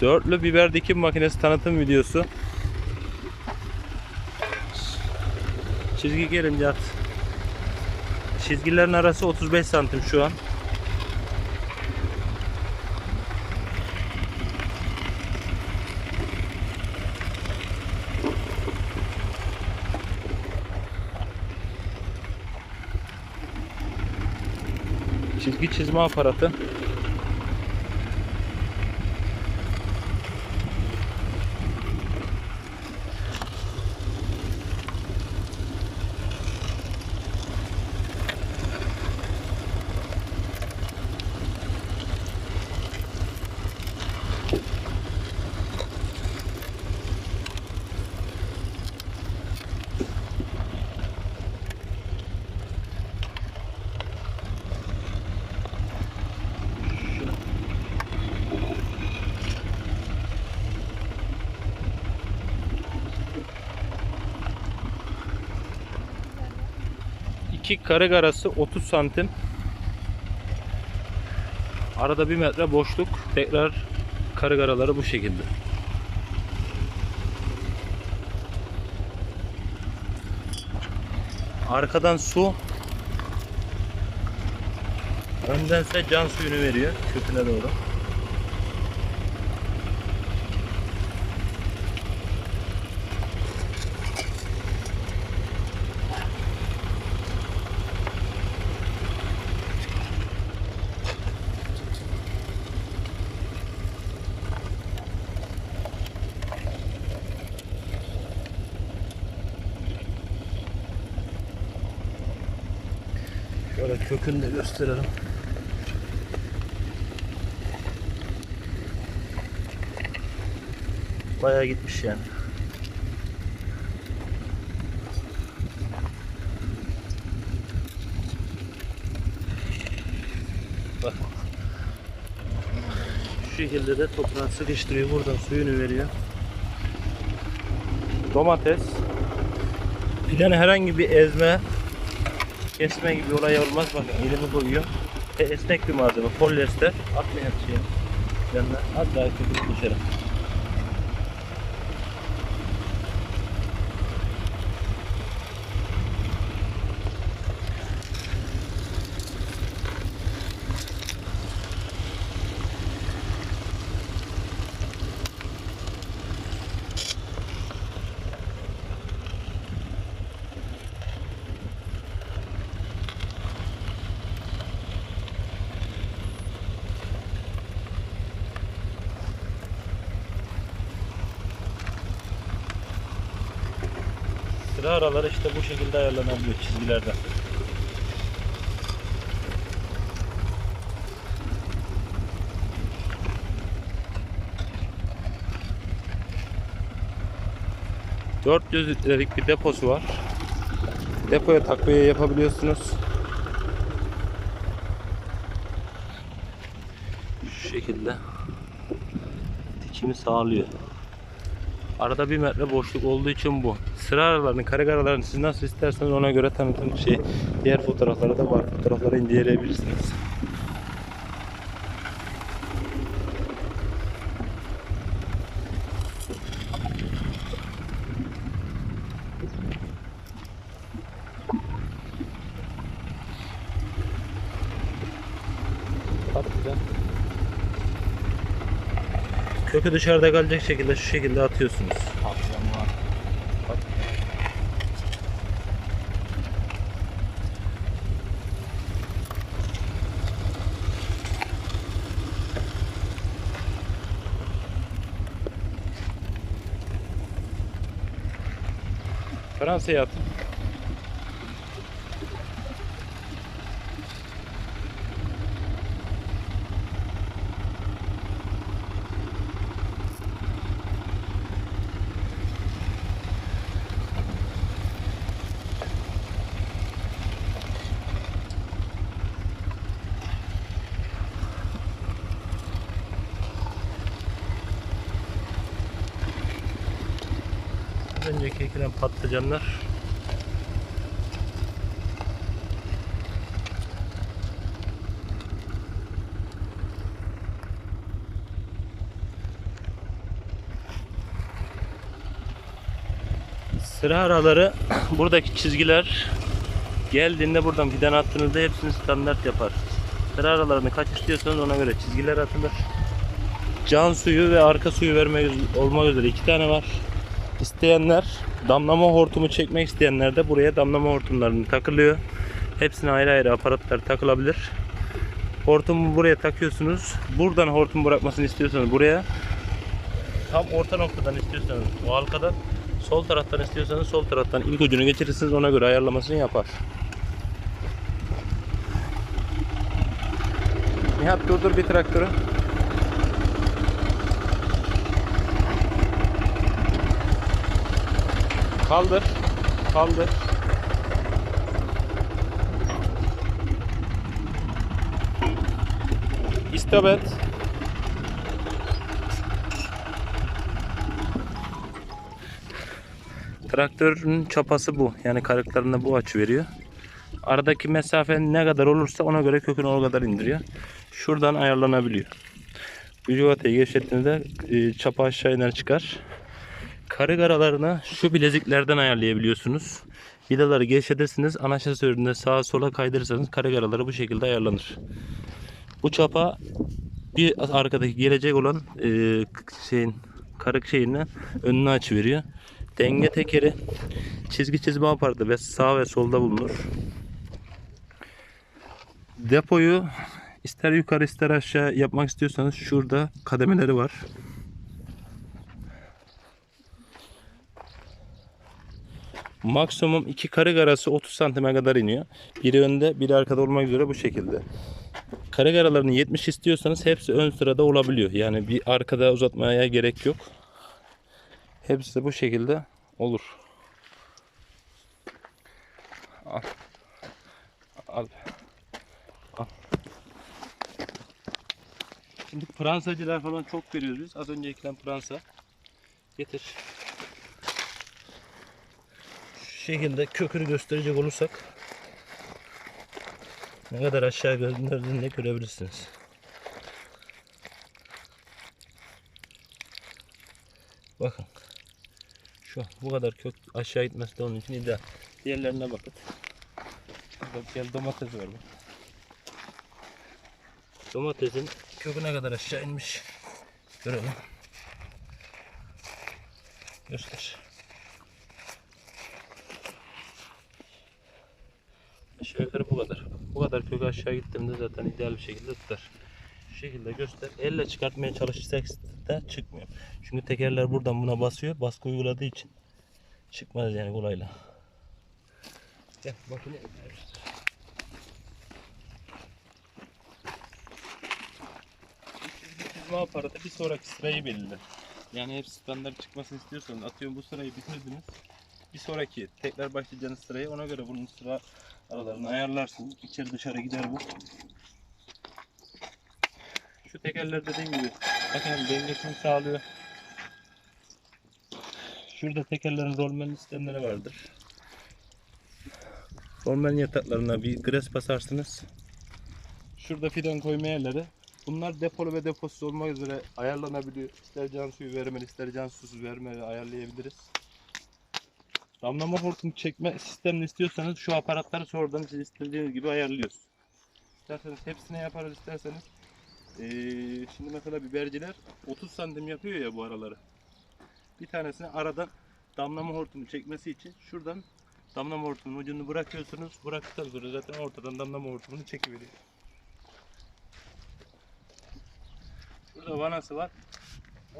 Dörtlü biber dikim makinesi tanıtım videosu. Çizgi gelince at. Çizgilerin arası 35 santim şu an. Çizgi çizme aparatı. İki karık arası 30 santim. Arada bir metre boşluk. Tekrar karık araları bu şekilde. Arkadan su. Öndense can suyunu veriyor köküne doğru. Şöyle kökünü de gösterelim. Bayağı gitmiş yani. Bak. Şu şekilde de toprağı sıkıştırıyor. Buradan suyunu veriyor. Domates. Fidanı herhangi bir ezme, kesme gibi olay olmaz. Bakın elimi koyuyor. E, esnek bir malzeme. Polyester. Atmayan şey. Yanına. Hatta köpük dışarı. Sıra araları işte bu şekilde ayarlanabiliyor çizgilerden. Dört litrelik bir deposu var. Depoya takviye yapabiliyorsunuz. Şu şekilde dikimi sağlıyor. Arada bir metre boşluk olduğu için bu. Sıra aralarını, kare aralarını siz nasıl isterseniz ona göre tanıtım şey. Diğer fotoğrafları da var. Fotoğrafları inceleyebilirsiniz. Patlıcan. Kökü dışarıda kalacak şekilde şu şekilde atıyorsunuz. Patlıcan var. önceki ekilen patlıcanlar sıra araları buradaki çizgiler geldiğinde buradan fidan attığınızda hepsini standart yapar. Sıra aralarını kaç istiyorsanız ona göre çizgiler atılır. Can suyu ve arka suyu vermek olmak üzere iki tane var. İsteyenler damlama hortumu çekmek isteyenler de buraya damlama hortumlarını takılıyor. Hepsine ayrı ayrı aparatlar takılabilir. Hortumu buraya takıyorsunuz. Buradan hortum bırakmasını istiyorsanız buraya. Tam orta noktadan istiyorsanız o halkadan. Sol taraftan istiyorsanız sol taraftan ilk ucunu geçirirsiniz ona göre ayarlamasını yapar. Nihat durdur bir traktörü. Kaldır. Kaldır. İstop et. Traktörün çapası bu. Yani karıklarında bu açı veriyor. Aradaki mesafe ne kadar olursa ona göre kökünü o kadar indiriyor. Şuradan ayarlanabiliyor. Bu civatayı gevşettiğinizde e, çapa aşağı iner çıkar. Karık aralarını şu bileziklerden ayarlayabiliyorsunuz. Vidaları gevşetirsiniz. Ana şasöründe sağa sola kaydırırsanız karık araları bu şekilde ayarlanır. Bu çapa bir arkadaki gelecek olan e, şeyin karık şeyine önünü açı veriyor. Denge tekeri çizgi çizme aparatı ve sağ ve solda bulunur. Depoyu ister yukarı ister aşağı yapmak istiyorsanız şurada kademeleri var. Maksimum iki karık arası 30 santime kadar iniyor. Biri önde, biri arkada olmak üzere bu şekilde. Karık aralarını 70 istiyorsanız hepsi ön sırada olabiliyor. Yani bir arkada uzatmaya gerek yok. Hepsi de bu şekilde olur. Al. Al. Al. Şimdi Fransacılar falan çok görüyoruz biz. Az önce ekilen Fransa. Getir. Şekilde kökünü gösterecek olursak ne kadar aşağı gönderdiğini de görebilirsiniz. Bakın. Şu bu kadar kök aşağı gitmesi de onun için ideal. Diğerlerine bakın. Burada gel domates var. Domatesin kökü ne kadar aşağı inmiş. Görelim. Göster. Aşağı yukarı bu kadar. Bu kadar kök aşağı gittiğimde zaten ideal bir şekilde tutar. Şu şekilde göster. Elle çıkartmaya çalışırsak da çıkmıyor. Çünkü tekerler buradan buna basıyor. Baskı uyguladığı için çıkmaz yani kolayla. Gel makine Çizme aparatı bir sonraki sırayı belirler. Yani hep standart çıkmasını istiyorsanız atıyorum bu sırayı bitirdiniz. Bir sonraki tekrar başlayacağınız sırayı ona göre bunun sıra aralarını ayarlarsınız. İçeri dışarı gider bu. Şu tekerler dediğim gibi bakın dengesini sağlıyor. Şurada tekerlerin rolmen sistemleri vardır. Rolmen yataklarına bir gres basarsınız. Şurada fidan koyma yerleri. Bunlar depolu ve deposuz olmak üzere ayarlanabiliyor. İster can suyu vermeli, ister can susuz vermeli ayarlayabiliriz. Damlama hortum çekme sistemini istiyorsanız şu aparatları sonradan siz istediğiniz gibi ayarlıyoruz. İsterseniz hepsine yaparız isterseniz. Ee, şimdi mesela biberciler 30 santim yapıyor ya bu araları. Bir tanesini aradan damlama hortumu çekmesi için şuradan damlama hortumunun ucunu bırakıyorsunuz. Bıraktıktan sonra zaten ortadan damlama hortumunu çekiveriyor. Burada vanası var.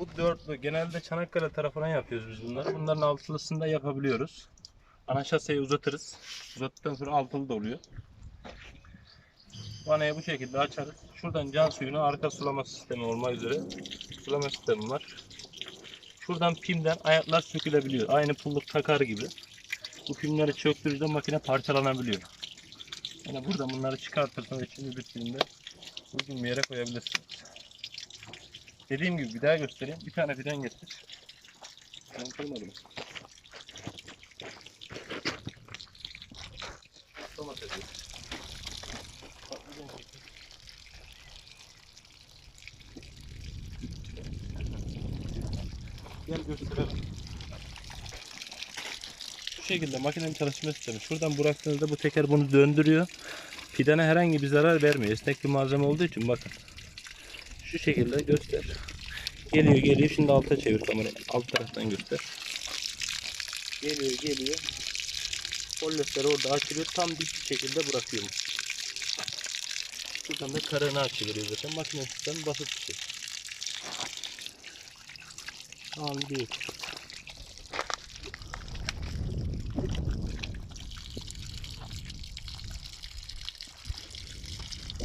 Bu dörtlü. Genelde Çanakkale tarafına yapıyoruz biz bunları. Bunların altılısını da yapabiliyoruz. Ana şaseyi uzatırız. Uzattıktan sonra altılı da oluyor. Vanayı bu şekilde açarız. Şuradan can suyunu arka sulama sistemi olmak üzere sulama sistemi var. Şuradan pimden ayaklar sökülebiliyor. Aynı pulluk takar gibi. Bu pimleri çöktüğünüzde makine parçalanabiliyor. Yani buradan bunları çıkartırsanız içini bittiğinde uzun bir yere koyabilirsiniz. Dediğim gibi bir daha göstereyim. Bir tane fidan getir. Ben getir. Gel gösterelim. şekilde makinenin çalışma sistemi. Şuradan bıraktığınızda bu teker bunu döndürüyor. Fidana herhangi bir zarar vermiyor. Esnek bir malzeme olduğu için bakın. Şu şekilde göster. Geliyor geliyor. Şimdi alta çevir kamerayı. Alt taraftan göster. Geliyor geliyor. Polyester orada açılıyor. Tam dik bir şekilde bırakıyorum. Şuradan da karını açılıyor zaten. Makine sistemi basit bir şey. Tamam bir.